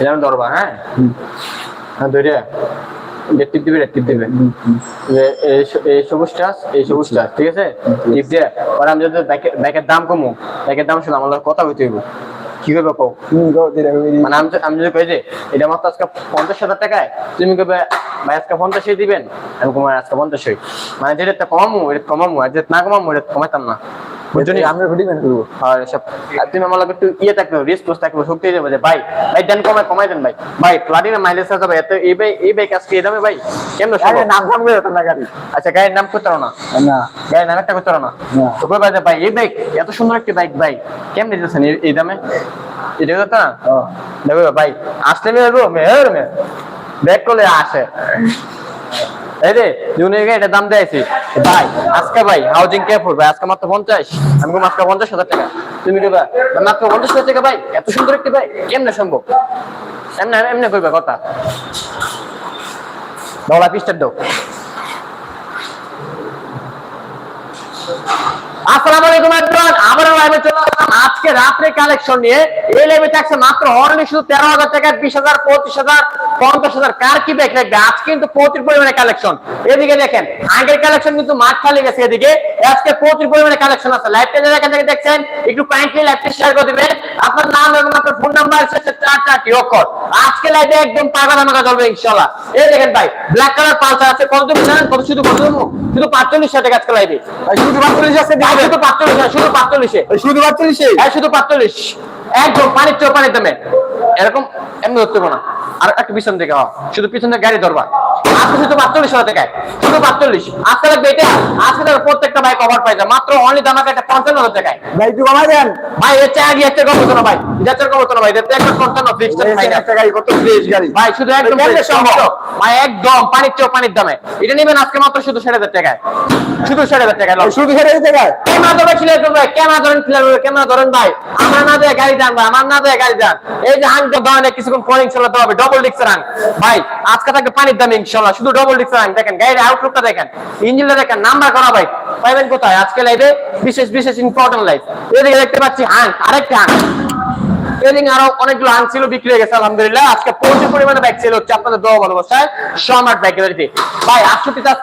এটা আমি ধরবা হ্যাঁ হ্যাঁ ধরে রেড টিপ দিবে। টিপ দিবে এই স- এই সবুজটা এই সবুজটা ঠিক আছে? টিপ দিয়ে। পরে আমি যদি দাম কমু দাম শুনে লগে কথা হইতে হইব। কি কও? কইরি। মানে আমি যদি- আমি যদি কই যে এটা মাত্র আজকে পঞ্চাশ হাজার টাকায় তুমি কবে ভাই আজকে পঞ্চাশই দিবেন? আমি কমাই আজকে পঞ্চাশই। মানে যেটা কমামু এটা কমামু আর যেটা না কমামু এটা কমাইতাম না। আমরা করব আর এসব। তুমি আমার লগে একটু ইয়ে থাকবে রিস্ক থাকবে শক্তি যাবে। যে ভাই ভাই দেন কমাই কমাই দেন ভাই। ভাই প্লাটিনা মাইলেজ আছে ভাই এত এই ভাই এই বাইক আজকে এই দামে ভাই। কেন আরে নাম নাম করে তো না গাড়ি? আচ্ছা গাড়ির নাম করতে না? না। গাড়ির নাম একটা করতে পারো না? না। তো কই ভাই ভাই এই বাইক এত সুন্দর একটি বাইক ভাই। কেমন দিতেছেন এই- দামে? এটা কথা? না দেখো ভাই আসলে মেয়ে গো মেয়ের মেয়ে। ব্যাক করলে আসে। এই রে এটা দাম ভাই, আজকে ভাই হাউজিং ভাই আজকে মাত্র পঞ্চাশ। আমি আজকে পঞ্চাশ হাজার টাকা। তুমি দেবা মাত্র পঞ্চাশ হাজার টাকা, ভাই, এত সুন্দর একটি ভাই, কেমনে সম্ভব? করবে কথা। পিস্টার আজকে রাত্রে কালেকশন নিয়ে। এই লাইভে থাকছে মাত্র অনলি শুধু তেরো হাজার টাকা, বিশ হাজার, পঁচিশ হাজার। পঞ্চাশ হাজার কার কি ব্যাগ রাখবে? আজকে কিন্তু প্রচুর পরিমাণে কালেকশন এদিকে দেখেন আগের কালেকশন কিন্তু মাঠ খালি গেছে এদিকে। আজকে প্রচুর পরিমাণে কালেকশন আছে। লাইভটা যারা এখান থেকে দেখছেন একটু কাইন্ডলি লাইভটা শেয়ার করে দিবেন। আপনার নাম এবং আপনার ফোন নাম্বার শেষে চার চারটি অক্ষর। আজকে লাইভে একদম পাগা দামাকা চলবে ইনশাল্লাহ এই দেখেন ভাই ব্ল্যাক কালার পালসার আছে। কত তুমি জানেন? কত শুধু কত শুধু পাঁচচল্লিশ টাকা আজকে লাইভে শুধু পাঁচচল্লিশ আছে শুধু পাঁচচল্লিশ শুধু পাঁচচল্লিশে। শুধু পাঁচচল্লিশে? হ্যাঁ শুধু পাঁচচল্লিশ। একদম পানির চোখ দামে। এরকম এমনি ধরতে না। আর একটা পিছন থেকে শুধু পিছন থেকে গাড়ি ধরবা। আজকে শুধু পাঁচচল্লিশ হাজার টাকায় শুধু পাঁচচল্লিশ আজকে লাগবে এটা আজকে তার প্রত্যেকটা বাইক অফার পাই যায়। মাত্র অনলি একটা পঞ্চান্ন হাজার টাকায়। ভাই একটু কমাই দেন। ভাই এর চেয়ে আগে একটা কম হতো না ভাই। এর চেয়ে কম হতো না ভাই। চেয়ে একটা পঞ্চান্ন গাড়ি কত ফ্রেশ গাড়ি। ভাই শুধু একদম ভাই একদম পানির চোখ পানির দামে। এটা নেবেন আজকে মাত্র শুধু ষাট হাজার টাকায়। শুধু ষাট হাজার টাকায় শুধু গায় ক্যামেরা ধরে ক্যামেরা ধরেন ধরেন ভাই? আমার না দেয় গাড়ি দেন ভাই আমার না দেয় গাড়ি দেন। এই যে হাং ধরনের কিছুক্ষণ দেওয়া হবে ডবল ডিক্সের হাং ভাই আজকে থাকবে পানির দামে ইনশাল্লাহ শুধু ডবল ডিক্সের দেখেন গাড়ির আউটলুকটা দেখেন ইঞ্জিনটা দেখেন নাম্বার করা ভাই পাইবেন কোথায়? আজকে লাইভে বিশেষ বিশেষ ইম্পর্টেন্ট লাইভ এদিকে দেখতে পাচ্ছি হাং আরেকটা হাং এদিকে আরও অনেকগুলো হাং ছিল বিক্রি হয়ে গেছে আলহামদুলিল্লাহ। আজকে প্রচুর পরিমাণে ব্যাগ ছিল হচ্ছে আপনাদের দোয়া ভালোবাসায়। সম্রাট ব্যাগ গ্যালারিতে ভাই আটষট্টি চার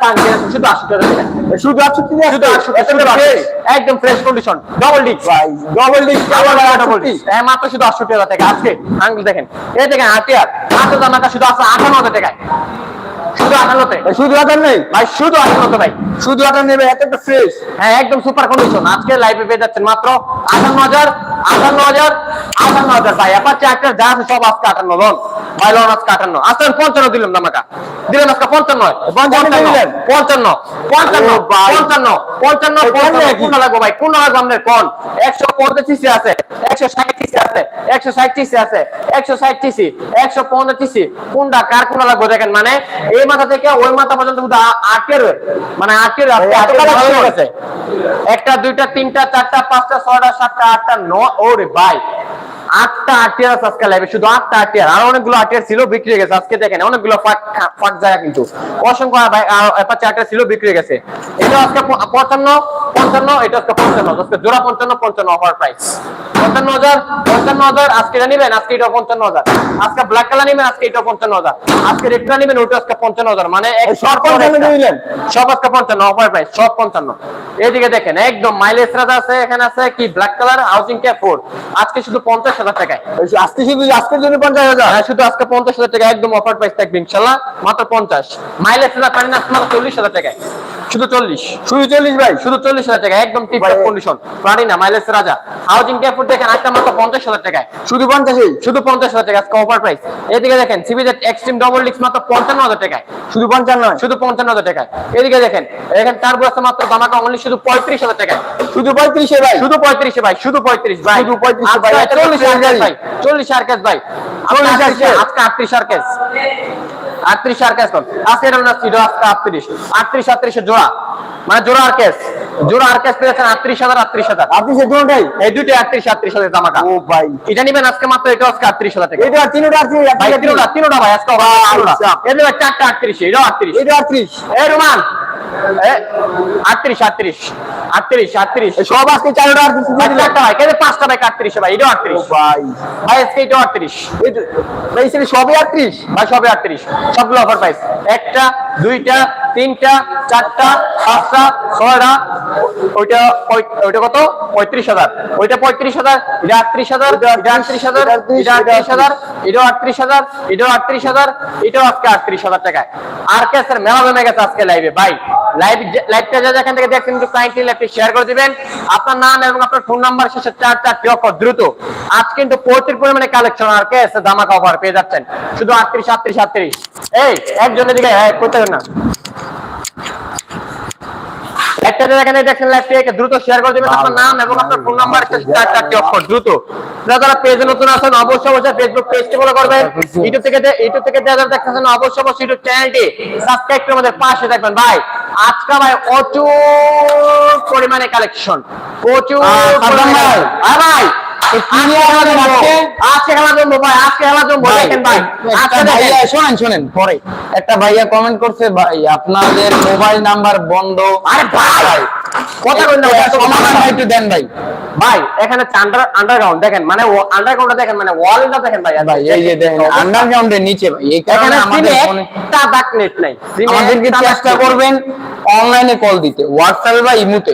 শুধু আটষট্টি হাজার টাকা ভাই শুধু আটষট্টি শুধু আসছে। 68 এত শুধু fresh। 68 একদম ফ্রেশ কন্ডিশন ডবল ডিস্ক ভাই ডবল ডিস্ক আবার আবার ডবল আটষট্টি। হ্যাঁ মাত্র শুধু 68 হাজার টাকা। আজকে আঙ্গুল দেখেন এই দেখেন আটিয়ার শুধু আছে 58 হাজার টাকায়। শুধু 58 তে ভাই শুধু আটার নেই ভাই শুধু 58 ভাই। শুধু আটার নেবে এত একটা ফ্রেশ হ্যাঁ একদম সুপার কন্ডিশন আজকে লাইভে পেয়ে যাচ্ছেন মাত্র 58000 58000 58000 ভাই। অ্যাপাচি একটা যা আছে সব আজকে 58 লোন। ভাই লোন আজকে 58 আজকে 55 দিলাম দিলেন আজকে 55 55 দিলেন? 55 55 ও ভাই। 55 55 ভাই, কেন 55 নাকি? কোন লাগবে ভাই? কোন লাগবে আপনার কোন? 150 সিসি আছে 160 সিসি আছে 160 সিসি আছে 160 সিসি 150 সিসি কোনটা কার কোন লাগবে দেখেন? মানে এই মাথা থেকে ওই মাথা পর্যন্ত আটের মানে আটের একটা দুইটা তিনটা চারটা পাঁচটা ছয়টা সাতটা আটটা ন ওরে ভাই, আটটা আটিয়ার আজকে লাইভে শুধু আটটা আটিয়ার আর অনেকগুলো আটিয়ার ছিল, বিক্রি হয়ে গেছে। আজকে দেখেন, অনেকগুলো ফাট ফাট জায়গা কিন্তু। অসংখ্য ভাই অ্যাপাচি আটিয়ার ছিল, বিক্রি হয়ে গেছে। এটা আজকে পঞ্চান্ন পঞ্চান্ন এটা আজকে পঞ্চান্ন আজকে জোড়া পঞ্চান্ন পঞ্চান্ন অফার প্রাইস পঞ্চান্ন হাজার পঞ্চান্ন হাজার আজকে এটা নিবেন আজকে এটা পঞ্চান্ন হাজার। আজকে ব্ল্যাক কালার নিবেন আজকে এটা পঞ্চান্ন হাজার। আজকে রেডটা নিবেন ওটা আজকে পঞ্চান্ন হাজার। মানে সব আজকে পঞ্চান্ন অফার প্রাইস সব পঞ্চান্ন। এদিকে দেখেন একদম মাইলেজ রাজা আছে এখানে আছে কি black colour housing cap four আজকে শুধু পঞ্চাশ হাজার টাকায়। আজকে শুধু আজকের জন্য পঞ্চাশ হাজার? হ্যাঁ শুধু আজকে পঞ্চাশ হাজার টাকা একদম অফার প্রাইস থাকবে ইনশাল্লাহ মাত্র পঞ্চাশ। মাইলেজ রাজা পারেন মাত্র চল্লিশ হাজার টাকায়। শুধু চল্লিশ। শুধু চল্লিশ ভাই। শুধু চল্লিশ হাজার টাকা একদম টিপ কন্ডিশন পারি মাইলেজ রাজা। হাউজিং ক্যাপ দেখেন একটা মাত্র পঞ্চাশ হাজার টাকায়। শুধু পঞ্চাশই শুধু পঞ্চাশ হাজার টাকা আজকে অফার প্রাইস এদিকে দেখেন সিবিজেড এক্সট্রিম ডবল ডিক্স মাত্র পঞ্চান্ন হাজার টাকায়। শুধু পঞ্চান্ন শুধু পঞ্চান্ন হাজার টাকায়। এদিকে দেখেন এখানে তার বয়সে মাত্র দামাকা অনলি শুধু পঁয়ত্রিশ হাজার টাকায়। শুধু পঁয়ত্রিশে ভাই। শুধু পঁয়ত্রিশে ভাই শুধু পঁয়ত্রিশ ভাই। শুধু 35 ভাই, চল্লিশ কেস ভাই চল্লিশ আর ভাই। আজকে আটত্রিশ কেস আটত্রিশ আর কেস কোন আজকে এটা ছিল আজকে আটত্রিশ। আটত্রিশ আটত্রিশে জোড়া। মানে জোড়া আর কেস। জোড়া আর কেস পেয়েছেন আটত্রিশ হাজার আটত্রিশ হাজার। সে দুটাই এই দুইটা আটত্রিশ আটত্রিশ হাজার দামাকা ও ভাই। এটা নিবেন আজকে মাত্র এটা আজকে আটত্রিশ হাজার টাকা। এটা তিনটা আছে ভাই তিনোটা তিনোটা ভাই আজকে আচ্ছা। এদের চারটা আটত্রিশ এটাও আটত্রিশ। এটা আটত্রিশ। এ রুমান। আটত্রিশ আটত্রিশ। আটত্রিশ আটত্রিশ। এই সব আজকে চারটা আটত্রিশ দিয়ে দিলেন। চারটা ভাই। আজকে সেটা সবে সবগুলো অফার প্রাইস একটা দুইটা তিনটা চারটা পাঁচটা ছয়টা ওইটা ওইটা কত? পঁয়ত্রিশ হাজার। ওইটা পঁয়ত্রিশ হাজার এটা আটত্রিশ হাজার এটা আটত্রিশ হাজার এটা আটত্রিশ হাজার এটাও আটত্রিশ হাজার এটাও আটত্রিশ হাজার এটাও আজকে আটত্রিশ হাজার টাকায়। আর কে স্যার মেলা জমে গেছে আজকে লাইভে ভাই লাইভ শেয়ার করে দিবেন। আপনার নাম এবং আপনার ফোন নাম্বার চার দ্রুত। আজ কিন্তু প্রচুর পরিমাণে কালেকশন আর কে পেয়ে যাচ্ছেন। শুধু এই একজনের দিকে হ্যাঁ না একটা এখানে দেখছেন লাইভটি দ্রুত শেয়ার করে দিবেন আপনার নাম এবং আপনার ফোন নাম্বার শেষে চার চারটি অক্ষর দ্রুত। যারা যারা পেজে নতুন আছেন অবশ্যই অবশ্যই ফেসবুক পেজটি ফলো করবেন। ইউটিউব থেকে ইউটিউব থেকে যারা যারা দেখতেছেন অবশ্যই অবশ্যই ইউটিউব চ্যানেলটি সাবস্ক্রাইব করে আমাদের পাশে থাকবেন। ভাই আজকে ভাই প্রচুর পরিমাণে কালেকশন প্রচুর ভাই। আজকে? ভাই আজকে দেখেন ভাই। একটা ভাইয়া শোনেন শোনেন। পরে। একটা ভাইয়া কমেন্ট করছে ভাই আপনাদের মোবাইল নাম্বার বন্ধ। আরে ভাই! কথা কই না সমাধান ভাই একটু দেন ভাই। ভাই এখানে আন্ডার আন্ডারগ্রাউন্ড দেখেন মানে আন্ডারগ্রাউন্ডটা দেখেন মানে ওয়ালটা দেখেন ভাই ভাই এই যে দেখেন আন্ডারগ্রাউন্ডের নিচে ভাই এখানে আমাদের ফোনে একটা দাগ নেট নাই। আমাদেরকে চেষ্টা। করবেন অনলাইনে কল দিতে হোয়াটসঅ্যাপে বা ইমুতে।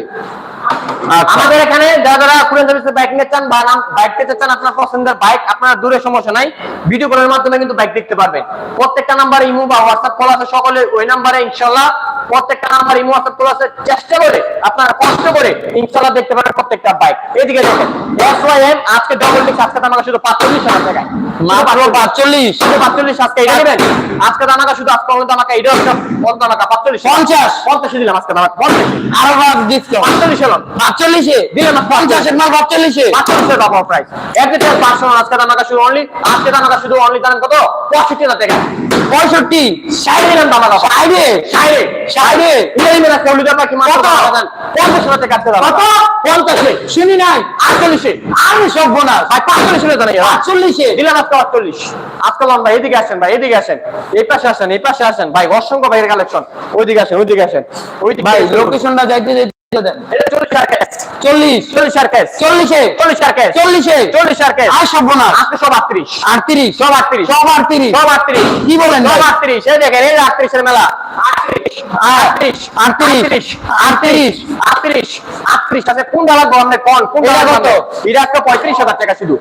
আমাদের এখানে যারা যারা কুরিয়ান সার্ভিসে বাইক নিতে চান বা বাইক নিতে চান আপনার পছন্দের বাইক আপনার দূরে সমস্যা নাই। ভিডিও কলের মাধ্যমে কিন্তু বাইক দেখতে পারবেন। প্রত্যেকটা নাম্বারে ইমো বা হোয়াটসঅ্যাপ কল আছে সকলে ওই নাম্বারে ইনশাআল্লাহ প্রত্যেকটা নাম্বার ইমো হোয়াটসঅ্যাপ কল আছে। চেষ্টা করে আপনারা কষ্ট করে ইনশাআল্লাহ দেখতে পারবেন প্রত্যেকটা বাইক। এদিকে দেখেন এসওয়াইএম আজকে ডবল ডিস্ক আজকে আমাকে শুধু 45 হাজার টাকা মাত্র পাঁচচল্লিশ। শুধু 45 আজকে এটা নেবেন আজকে দামাকা শুধু আজকে আমাদের দামাকা এটা হচ্ছে কত দামাকা 45 পঞ্চাশ। 50 দিলাম আজকে দামাকা 50 আরও ডিসকাউন্ট 45 হলাম পাঁচচল্লিশে দিলাম না, পঞ্চাশের মাল পাঁচচল্লিশে পাঁচশো টাকা প্রাইস এভরিথিং পার্সোনাল আজকে দামাকা শুধু অনলি আজকে দামাকা শুধু অনলি দাম কত? পঁয়ষট্টি হাজার টাকা পঁয়ষট্টি। ষাট দিলাম দামাকা। ষাটে। ষাটে। ষাটে। ইলেভেন মেলা চল্লিশ টাকা কি মাত্র কত? দামাকা দেন। পঞ্চাশ হাজার টাকা আজকে দামাকা। শুনি নাই। আমি সব বোনাস। ভাই আজকে আজকে ভাই এদিকে আসেন ভাই এদিকে আসেন। এই পাশে আসেন এই পাশে আসেন। ভাই অসংখ্য ভাইয়ের কালেকশন ওইদিকে আসেন ওইদিকে আসেন। ওইদিকে ভাই। লোকেশনটা যাইতে কি বলেন? আটত্রিশ এই দেখেন এই আটত্রিশের মেলা আটত্রিশ আটত্রিশ আটত্রিশ, আটত্রিশ। আটত্রিশ আটত্রিশ আছে কোন ডালা গরমে কোন কোন এটা ডালা কত? কত এটা একটা পঁয়ত্রিশ হাজার টাকা শুধু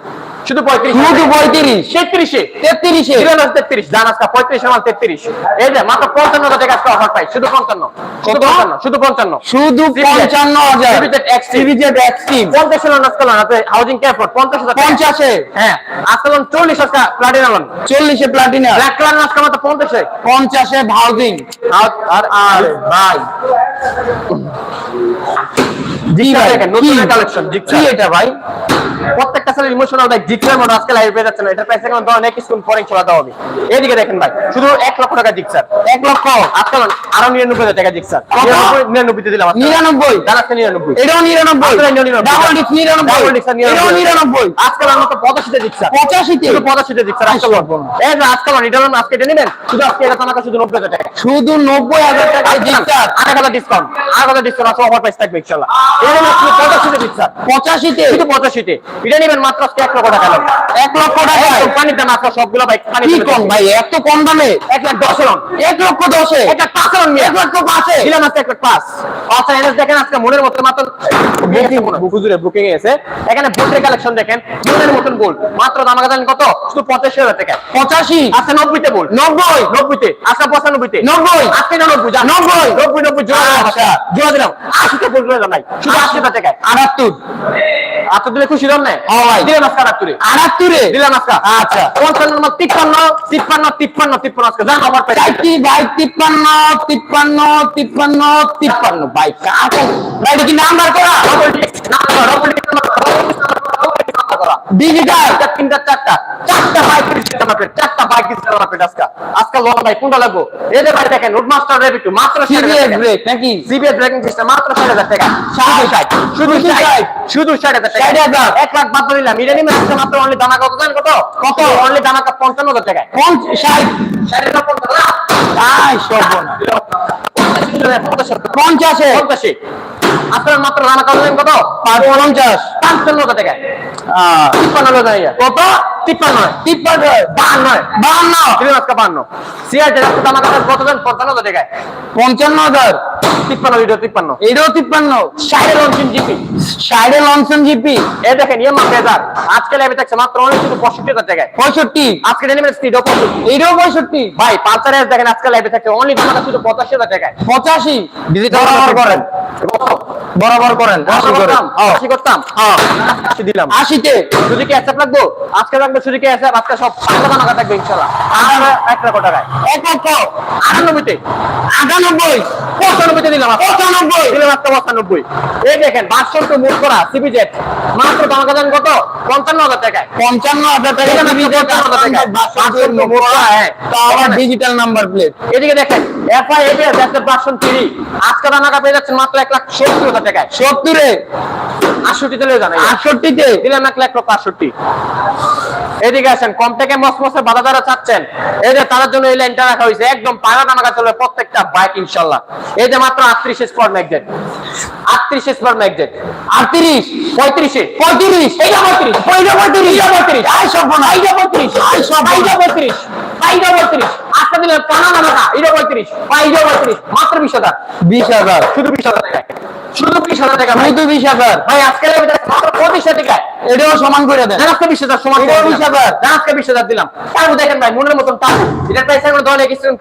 শুধু পঁয়ত্রিশ শুধু পঁয়ত্রিশ। তেত্রিশে? তেত্রিশে। তেত্রিশ। দান আজকে পঁয়ত্রিশ আমার তেত্রিশ। এই যে মাত্র পঞ্চান্ন টাকা আজকে অফার পাই। শুধু পঞ্চান্ন। শুধু পঞ্চান্ন শুধু পঞ্চান্ন। শুধু পঞ্চান্ন হাজার। CBZ Extreme। সিবিজেড এক্সট্রিম পঞ্চাশ হাজার আজকে লোন আছে হাউজিং ক্যাফোর্ড পঞ্চাশ হাজার পঞ্চাশে? হ্যাঁ। আজকে লোন চল্লিশ আজকে প্লাটিনা লোন চল্লিশে প্লাটিনা ব্ল্যাক কালার আজকে মাত্র পঞ্চাশে। পঞ্চাশে ভাউজিং। আর আর আর ভাই। জি ভাই? নতুন কি? collection, কি এটা ভাই? প্রত্যেকটা ছেলের ইমোশনাল ভাই জিক্সার মনে আজকে লাইভ পেয়ে যাচ্ছে না। এটা প্রাইস এখন ধরেন একই স্কুল পরে চলা দেওয়া হবে। এদিকে দেখেন ভাই শুধু এক লক্ষ টাকা জিক্সার এক লক্ষ? আজকে আরও নিরানব্বই হাজার টাকা জিক্সার কত? নিরানব্বই তে দিলাম। নিরানব্বই? জানাচ্ছে নিরানব্বই। এটাও নিরানব্বই? নিরানব্বই। ডাবল ডিস্ক নিরানব্বই। Double disc আর এটাও নিরানব্বই? আজকে আমার পঁচাশিতে জিক্সার পঁচাশিতে? শুধু পঁচাশিতে জিক্সার আজকে লোন এই যে আজকে এটা আজকে এটা নেবেন? শুধু আজকে এটা তোমাকে শুধু নব্বই হাজার টাকা। শুধু নব্বই হাজার টাকা জিক্সার আরেক হাজার ডিসকাউন্ট আরেক হাজার ডিসকাউন্ট আছে অফার প্রাইস থাকবে ইনশাআল্লাহ এই পঁচাশিতে জিক্সার পঁচাশিতে? শুধু পঁচাশিতে। এটা নেবেন মাত্র আজকে এক লক্ষ টাকা। এক লক্ষ টাকা? একদম দাম আছে সবগুলো বাইক কি কম ভাই? এত কম দামে? এক লাখ দশ লোন এক লক্ষ দশে এক লাখ পাঁচ লোন এক লক্ষ পাঁচে দিলাম আজকে এক লাখ পাঁচ। আচ্ছা এনে দেখেন আজকে মনের মতো মাত্র বুকুজুরে বুকিং এসে এখানে বোল্টের কালেকশন দেখেন। মনের মতন গোল মাত্র দাম জানেন কত? শুধু পঁচাশি হাজার টাকা। পঁচাশি? আচ্ছা নব্বইতে বল নব্বই? নব্বইতে। আচ্ছা পঁচানব্বইতে। নব্বই? আজকে না নব্বই যা নব্বই। নব্বই নব্বই জোড়া দিলাম আচ্ছা। আশিতে বল জোড়া নাই শুধু আশি হাজার টাকায় আটাত্তর দিলে খুশি না হ্যাঁ। দিলাম আজকে আটাত্তরে আটাত্তরে দিলাম আজকে আচ্ছা। পঞ্চান্ন নম্বর তিপ্পান্ন তিপ্পান্ন তিপ্পান্ন তিপ্পান্ন আজকে। যান আবার চারটি বাইক তিপ্পান্ন তিপ্পান্ন তিপ্পান্ন তিপ্পান্ন? বাইক ভাই এটা কি নাম্বার করা। ডিজিটাল তিনটা চারটা। চারটা বাইক চারটা বাইক আজকে। আজকে লোন ভাই কোনটা লাগবো? যে ভাই দেখেন রোড মাস্টার রেবিটু মাত্র সিবিএস ব্রেক নাকি? সিবিএস ব্রেকিং সিস্টেম মাত্র ষাট হাজার টাকা। ষাট শুধু ষাট। শুধু ষাট হাজার টাকা। এক লাখ বাদ দিলাম এটা নিয়ে মাত্র অনলি দানা কত জানেন কত? কত? অনলি দানা পঞ্চান্ন হাজার পঞ্চ ষাট। ষাট হাজার পঞ্চান্ন পঞ্চাশে। পঞ্চাশে। আপনার মাত্র রানা করলেন কত? পঞ্চাশ। তিপ্পান্ন টাকা কত? তিপ্পান্ন। তিপ্পান্ন। বাহান্ন। বাহান্ন। আজকে বাহান্ন। কত? দেন পঞ্চান্ন হাজার পঞ্চান্ন হাজার। তিপ্পান্ন ভিডিও তিপ্পান্ন। এটাও তিপ্পান্ন। সাইডে লঞ্চিন জিপি সাইডে লঞ্চন জিপি এ দেখেন ইয়ে মাত্র হাজার আজকে লেবে থাকছে মাত্র অনেক শুধু পঁয়ষট্টি হাজার টাকায় পঁয়ষট্টি। আজকে ডেলিভারি স্পিড পঁয়ষট্টি। এটাও পঁয়ষট্টি। ভাই পাঁচার দেখেন আজকে লাইভে থাকছে অনলি টাকা শুধু পঁচাশি হাজার টাকায়। পঁচাশি। ডিজিটাল করেন। বরাবর করেন আশি করে। হ্যাঁ। আশি করতাম। হ্যাঁ। আশি দিলাম। আশিতে শুধু কি অ্যাসেপ লাগবো? আজকে লাগবে শুধু কি অ্যাসেপ আজকে সব পাঁচটা টাকা থাকবে ইনশাল্লাহ আর এক লক্ষ টাকায়। এক লক্ষ আটানব্বইতে। আটানব্বই? পঁচানব্বইতে দিলাম। পঁচানব্বই? দিলাম আজকে পঁচানব্বই। এই দেখেন বাসন তো মুখ করা সিবি জেট মাত্র দাম কাজান কত? পঞ্চান্ন হাজার টাকায়। পঞ্চান্ন হাজার টাকা এখানে টিভি তো 55,000 টাকা। বাসন তো মোটা, হ্যাঁ। তা আবার ডিজিটাল নাম্বার প্লেট এদিকে দেখেন এফআই এবিএস দেখতে পার্সন থ্রি আজকে দাম টাকা পেয়ে যাচ্ছেন মাত্র এক লাখ সত্তর হাজার টাকায়। সত্তরে? আটষট্টি চলে জানাই। আটষট্টিতে? দিলাম এক লাখ আটষট্টি। এদিকে আসেন কম থেকে মসমসে বাধা দ্বারা চাচ্ছেন। এই যে তাদের জন্য এই লাইনটা রাখা হয়েছে একদম পায়রা টানাকা চলে প্রত্যেকটা বাইক ইনশাল্লাহ। এই যে মাত্র আটত্রিশ স্পট ম্যাগজেট আটত্রিশ স্পট ম্যাগজেট আটত্রিশ? পঁয়ত্রিশে। পঁয়ত্রিশ? এইটা পঁয়ত্রিশ। পয়লা পঁয়ত্রিশ। এইটা পঁয়ত্রিশ আই সর্বনা এইটা পঁয়ত্রিশ। আই সর্বনা এইটা পঁয়ত্রিশ। এইটা পঁয়ত্রিশ। আজকে দিলেন টানা টানাকা এইটা পঁয়ত্রিশ। এইটা পঁয়ত্রিশ। মাত্র বিশ হাজার। বিশ হাজার। শুধু বিশ হাজার টাকা শুধু বিশ হাজার টাকা শুধু বিশ হাজার। ভাই আজকে লেগে যাচ্ছে মাত্র পঁচিশ হাজার এটাও সমান করে দেন। আজকে বিশ হাজার সমান এটাও 20,000 আজকে বিশ হাজার দিলাম। তারপর দেখেন ভাই মনের মতন টাকা এটার প্রাইস এখন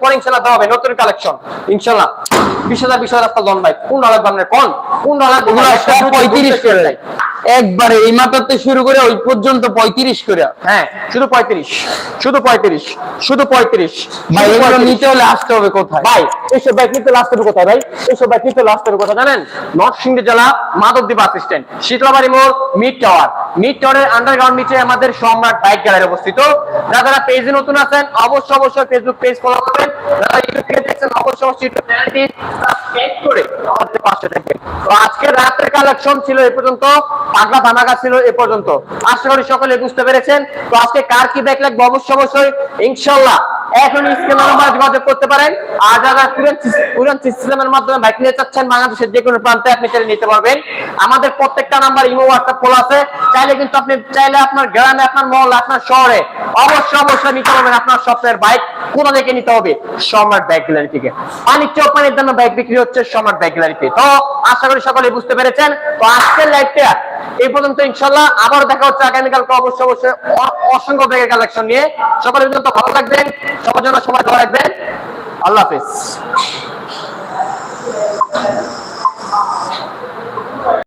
পরে ইনশাল্লাহ দেওয়া হবে। নতুন কালেকশন ইনশাল্লাহ। বিশ হাজার বিশ হাজার ভাই। কোন ডলার দাম কোন কোন ডলার পঁয়ত্রিশ করে। একবারে এই মাথাতে শুরু করে ওই পর্যন্ত পঁয়ত্রিশ করে। হ্যাঁ শুধু পঁয়ত্রিশ শুধু পঁয়ত্রিশ শুধু পঁয়ত্রিশ ভাই এগুলো নিতে হলে আসতে হবে কোথায়? ভাই এইসব বাইক নিতে লাস্ট হবে কোথায় ভাই? এইসব বাইক নিতে লাস্ট হবে কোথায় জানেন? নরসিংদী জেলা মাধবদী বাস স্ট্যান্ড শীতলাবাড়ি মোড় মিড টাওয়ার। মিড টাওয়ারের আন্ডারগ্রাউন্ড নিচে আমাদের সম্রাট বাইক গ্যালারি অবস্থিত। যারা যারা পেজে নতুন আছেন অবশ্যই অবশ্যই ফেসবুক পেজ ফলো করবেন। যারা ইউটিউব থেকে দেখছেন অবশ্যই অবশ্যই ইউটিউব চ্যানেলটি সাবস্ক্রাইব করে আমাদের পাশে থাকবেন তো আজকের রাতের কালেকশন ছিল এ পর্যন্ত, পাগলা ধামাকা ছিল এ পর্যন্ত। আশা করি সকলে বুঝতে পেরেছেন। তো আজকে কার কি ব্যাক লাগবে অবশ্যই অবশ্যই ইনশাল্লাহ এখন বাইক নিতে কোনো আমাদের প্রত্যেকটা নাম্বার ইমো হোয়াটসঅ্যাপ খোলা আছে। চাইলে কিন্তু আপনি, চাইলে আপনার গ্রামে, আপনার মহল, আপনার শহরে অবশ্যই অবশ্যই নিতে পারবেন আপনার স্বপ্নের বাইক কোথা থেকে নিতে হবে? সম্রাট বাইক গ্যালারি থেকে। চোখ পানির বাইক বিক্রি হচ্ছে সম্রাট বাইক গ্যালারিতে তো। আশা করি সকলে বুঝতে পেরেছেন। তো আজকের লাইভটা এই পর্যন্ত ইনশাল্লাহ আবার দেখা হচ্ছে আগামীকালকে অবশ্যই অবশ্যই অসংখ্য ব্যাগের কালেকশন নিয়ে। সকলে পর্যন্ত ভালো থাকবেন, সবার জন্য সময় ধরে রাখবেন। আল্লাহ হাফিজ।